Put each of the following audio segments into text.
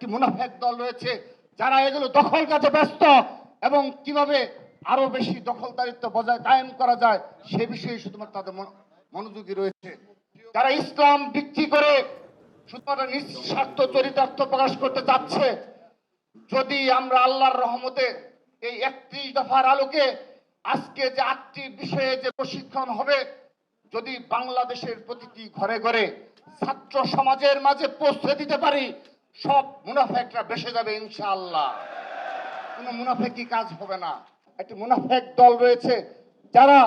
একটি মুনাফেক দল রয়েছে যারা এগুলো দখল কাজে ব্যস্ত এবং কীভাবে আরও বেশি দখলদারিত্ব বজায় কায়েম করা যায় সে বিষয়ে শুধুমাত্র তাদের মনোযোগী রয়েছে। যারা ইসলাম বিক্রি করে শুধুমাত্র নিঃস্বার্থ চরিতার্থ প্রকাশ করতে চাচ্ছে, যদি আমরা আল্লাহর রহমতে এই একত্রিশ দফার আলোকে আজকে যে আটটি বিষয়ে যে প্রশিক্ষণ হবে, যদি বাংলাদেশের প্রতিটি ঘরে ঘরে ছাত্র সমাজের মাঝে পৌঁছে দিতে পারি সব মুনাফেকরা বেসে যাবে ইনশাআল্লাহ। কোনো মুনাফেকি কাজ হবে না। একটি মুনাফেক দল রয়েছে যারা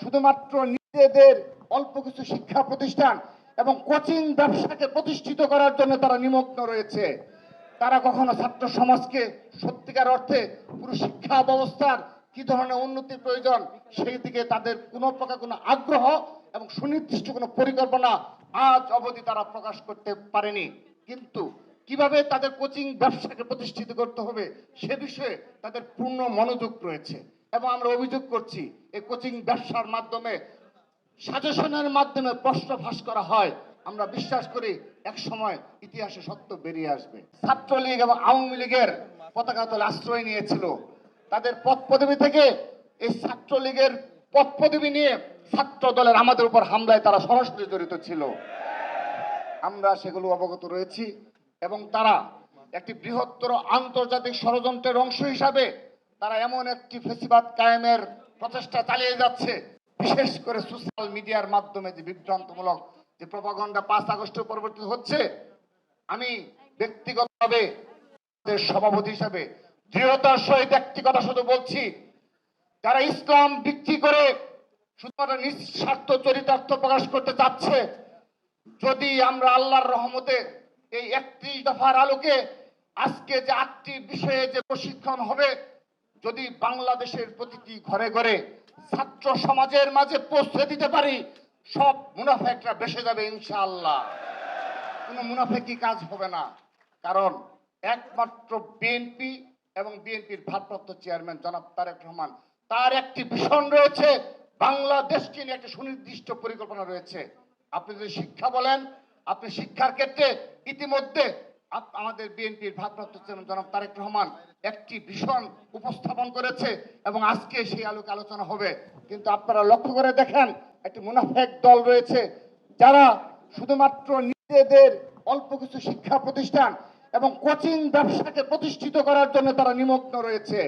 শুধুমাত্র নিজেদের অল্প কিছু শিক্ষা প্রতিষ্ঠান এবং কোচিং ব্যবসাকে প্রতিষ্ঠিত করার জন্য তারা নিমগ্ন রয়েছে। তারা কখনো ছাত্র সমাজকে সত্যিকার অর্থে পুরো শিক্ষা ব্যবস্থার কি ধরনের উন্নতির প্রয়োজন সেই দিকে তাদের কোনো প্রকার কোনো আগ্রহ এবং সুনির্দিষ্ট কোনো পরিকল্পনা আজ অবধি তারা প্রকাশ করতে পারেনি। কিন্তু কীভাবে তাদের কোচিং ব্যবসাকে প্রতিষ্ঠিত করতে হবে সে বিষয়ে তাদের পূর্ণ মনোযোগ রয়েছে। এবং আমরা অভিযোগ করছি এই কোচিং ব্যবসার মাধ্যমে সাজেশনের মাধ্যমে প্রশ্ন ফাঁস করা হয়। আমরা বিশ্বাস করি এক সময় ইতিহাসে সত্য বেরিয়ে আসবে। ছাত্রলীগ এবং আওয়ামী লীগের পতাকা তলে আশ্রয় নিয়েছিল। তাদের পদ পদবি থেকে এই ছাত্রলীগের পদ পদবি নিয়ে ছাত্র দলের আমাদের উপর হামলায় তারা সরাসরি জড়িত ছিল। আমরা সেগুলো অবগত রয়েছি। এবং তারা একটি বৃহত্তর আন্তর্জাতিক ষড়যন্ত্রের অংশ হিসাবে তারা এমন একটি ফেসিবাদ কায়েমের প্রচেষ্টা চালিয়ে যাচ্ছে। বিশেষ করে সোশ্যাল মিডিয়ার মাধ্যমে যে বিভ্রান্তমূলক যে প্রপাগন্ডা পাঁচ আগস্টের পরবর্তী হচ্ছে, আমি ব্যক্তিগতভাবে সভাপতি হিসাবে দৃঢ়তার সহিত একটি কথা শুধু বলছি, যারা ইসলাম বিক্রি করে শুধুমাত্র নিঃস্বার্থ চরিতার্থ প্রকাশ করতে চাচ্ছে, যদি আমরা আল্লাহর রহমতে এই একত্রিশ দফার আলোকে আজকে যে আটটি বিষয়ে যে প্রশিক্ষণ হবে, যদি বাংলাদেশের প্রতিটি ঘরে ঘরে ছাত্র সমাজের মাঝে পৌঁছে দিতে পারি, সব মুনাফেকরা বেসে যাবে ইনশাআল্লাহ। কোনো মুনাফেকি কাজ হবে না। কারণ একমাত্র বিএনপি এবং বিএনপির ভারপ্রাপ্ত চেয়ারম্যান জনাব তারেক রহমান, তার একটি ভীষণ রয়েছে। বাংলাদেশকে নিয়ে একটা সুনির্দিষ্ট পরিকল্পনা রয়েছে। আপনি যদি শিক্ষা বলেন আপনি শিক্ষার ক্ষেত্রে ইতিমধ্যে আমাদের বিএনপির ভারপ্রাপ্ত চেয়ারম্যান জনাব তারেক রহমান একটি ভীষণ উপস্থাপন করেছে এবং আজকে সেই আলোকে আলোচনা হবে। কিন্তু আপনারা লক্ষ্য করে দেখেন, একটি মুনাফেক দল রয়েছে যারা শুধুমাত্র নিজেদের অল্প কিছু শিক্ষা প্রতিষ্ঠান এবং কোচিং ব্যবসাকে প্রতিষ্ঠিত করার জন্য তারা নিমগ্ন রয়েছে।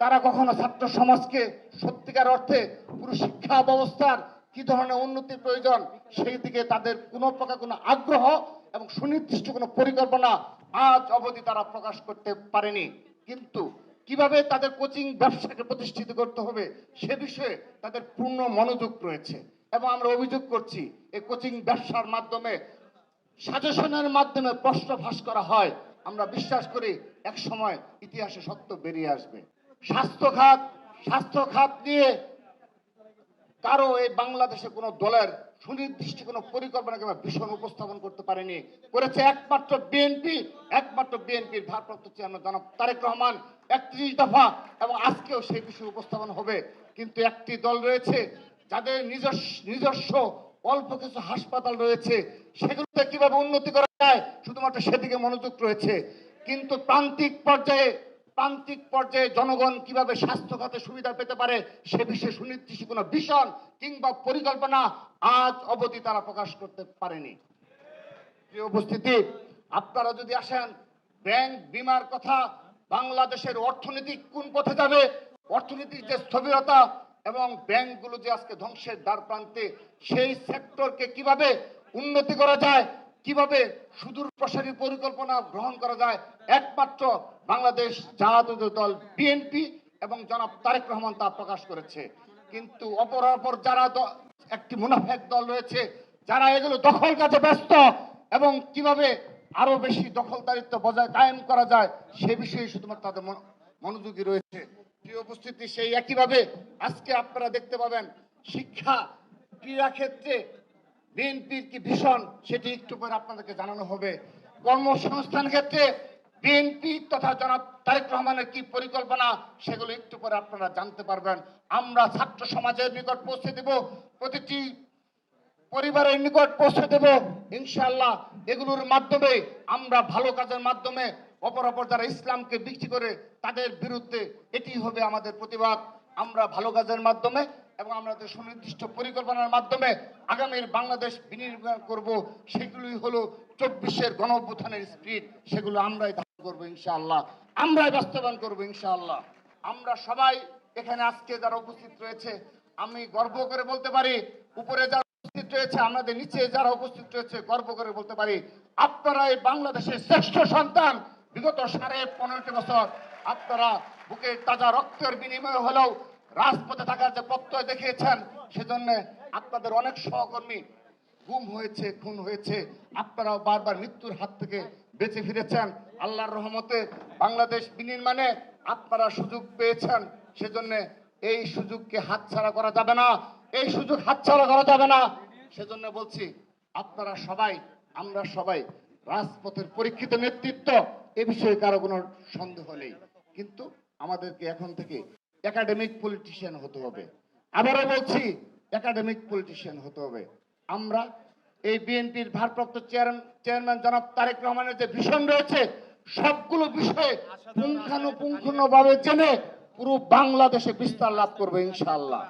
তারা কখনো ছাত্র সমাজকে সত্যিকার অর্থে পুরো শিক্ষা ব্যবস্থার কি ধরনের উন্নতির প্রয়োজন? সেই দিকে তাদের কোনো প্রকার কোনো আগ্রহ এবং সুনির্দিষ্ট কোনো পরিকল্পনা আজ অবধি তারা প্রকাশ করতে পারেনি। কিন্তু কীভাবে তাদের কোচিং ব্যবসাকে প্রতিষ্ঠিত করতে হবে সে বিষয়ে তাদের পূর্ণ মনোযোগ রয়েছে। এবং আমরা অভিযোগ করছি, এই কোচিং ব্যবসার মাধ্যমে সাজেশনের মাধ্যমে প্রশ্ন ফাঁস করা হয়। আমরা বিশ্বাস করি এক সময় ইতিহাসে সত্য বেরিয়ে আসবে। স্বাস্থ্য খাত স্বাস্থ্য খাত নিয়ে কারও এই বাংলাদেশে কোনো দলের সুনির্দিষ্ট কোনো পরিকল্পনা কিংবা ভীষণ উপস্থাপন করতে পারেনি। করেছে একমাত্র বিএনপি, একমাত্র বিএনপির ভারপ্রাপ্ত চেয়ারম্যান জনাব তারেক রহমান, একত্রিশ দফা, এবং আজকেও সেই বিষয়ে উপস্থাপন হবে। কিন্তু একটি দল রয়েছে যাদের নিজস্ব নিজস্ব অল্প কিছু হাসপাতাল রয়েছে, সেগুলোতে কীভাবে উন্নতি করা যায়, শুধুমাত্র সেদিকে মনোযোগ রয়েছে। কিন্তু প্রান্তিক পর্যায়ে প্রান্তিক পর্যায়ে জনগণ কীভাবে স্বাস্থ্য খাতে সুবিধা পেতে পারে, সে বিষয়ে সুনির্দিষ্ট কোনো ভীষণ কিংবা পরিকল্পনা আজ অবধি তারা প্রকাশ করতে পারেনি। প্রিয় উপস্থিতি, আপনারা যদি আসেন, ব্যাংক বিমার কথা, বাংলাদেশের অর্থনীতি কোন পথে যাবে, অর্থনীতির যে স্থবিরতা এবং ব্যাংকগুলো যে আজকে ধ্বংসের দ্বার প্রান্তে, সেই সেক্টরকে কীভাবে উন্নতি করা যায় কীভাবে সুদূর প্রসারী পরিকল্পনা গ্রহণ করা যায়? একমাত্র বাংলাদেশ জাতীয় দল বিএনপি এবং জনাব তারেক রহমান তা প্রকাশ করেছে। কিন্তু অপর অপর যারা একটি মুনাফেক দল রয়েছে, যারা এগুলো দখল কাজে ব্যস্ত এবং কীভাবে আরও বেশি দখলদারিত্ব বজায় কায়েম করা যায়, সে বিষয়ে শুধুমাত্র তাদের মন- মনোযোগী রয়েছে। প্রিয় উপস্থিতি সেই একইভাবে আজকে আপনারা দেখতে পাবেন শিক্ষা ক্রীড়া ক্ষেত্রে বিএনপির কি ভীষণ, সেটি একটু পরে আপনাদেরকে জানানো হবে। কর্মসংস্থান ক্ষেত্রে বিএনপি তথা জনাব তারেক রহমানের কি পরিকল্পনা, সেগুলো একটু পরে আপনারা জানতে পারবেন। আমরা ছাত্র সমাজের নিকট পৌঁছে দেব, প্রতিটি পরিবারের নিকট পৌঁছে দেব। ইনশাল্লাহ এগুলোর মাধ্যমে আমরা ভালো কাজের মাধ্যমে অপর অপর যারা ইসলামকে বিক্রি করে তাদের বিরুদ্ধে এটি হবে আমাদের প্রতিবাদ। আমরা ভালো কাজের মাধ্যমে এবং আমরা আমাদের সুনির্দিষ্ট পরিকল্পনার মাধ্যমে আগামীর বাংলাদেশ বিনির্মাণ করব সেগুলি হলো চব্বিশের গণ অভ্যুত্থানের সেগুলো আমরাই ধারণ করব ইনশাআল্লাহ। আমরাই বাস্তবায়ন করব ইনশাআল্লাহ। আমরা সবাই এখানে আজকে যারা উপস্থিত রয়েছে, আমি গর্ব করে বলতে পারি, উপরে যারা উপস্থিত রয়েছে, আমাদের নিচে যারা উপস্থিত রয়েছে, গর্ব করে বলতে পারি, আপনারা এই বাংলাদেশের শ্রেষ্ঠ সন্তান বিগত সাড়ে পনেরোটি বছর, আপনারা বুকের তাজা রক্তের বিনিময়ে হলেও রাজপথে থাকার যে প্রত্যয় দেখিয়েছেন, সেজন্য আপনাদের অনেক সহকর্মী গুম হয়েছে, খুন হয়েছে। আপনারাও বারবার মৃত্যুর হাত থেকে বেঁচে ফিরেছেন। আল্লাহর রহমতে বাংলাদেশ বিনির্মাণে আপনারা সুযোগ পেয়েছেন। সেজন্য এই সুযোগকে হাতছাড়া করা যাবে না। এই সুযোগ হাতছাড়া করা যাবে না। সেজন্য বলছি, আপনারা সবাই, আমরা সবাই রাজপথের পরীক্ষিত নেতৃত্ব, এ বিষয়ে কারও কোনো সন্দেহ নেই। কিন্তু আমাদেরকে এখন থেকে একাডেমিক পলিটিশিয়ান হতে হবে। আবারও বলছি একাডেমিক পলিটিশিয়ান হতে হবে। আমরা এই বিএনপির ভারপ্রাপ্ত চেয়ারম্যান চেয়ারম্যান জনাব তারেক রহমানের যে ভীষণ রয়েছে, সবগুলো বিষয়ে পুঙ্খানুপুঙ্খানুভাবে জেনে পুরো বাংলাদেশে বিস্তার লাভ করবে ইনশাআল্লাহ।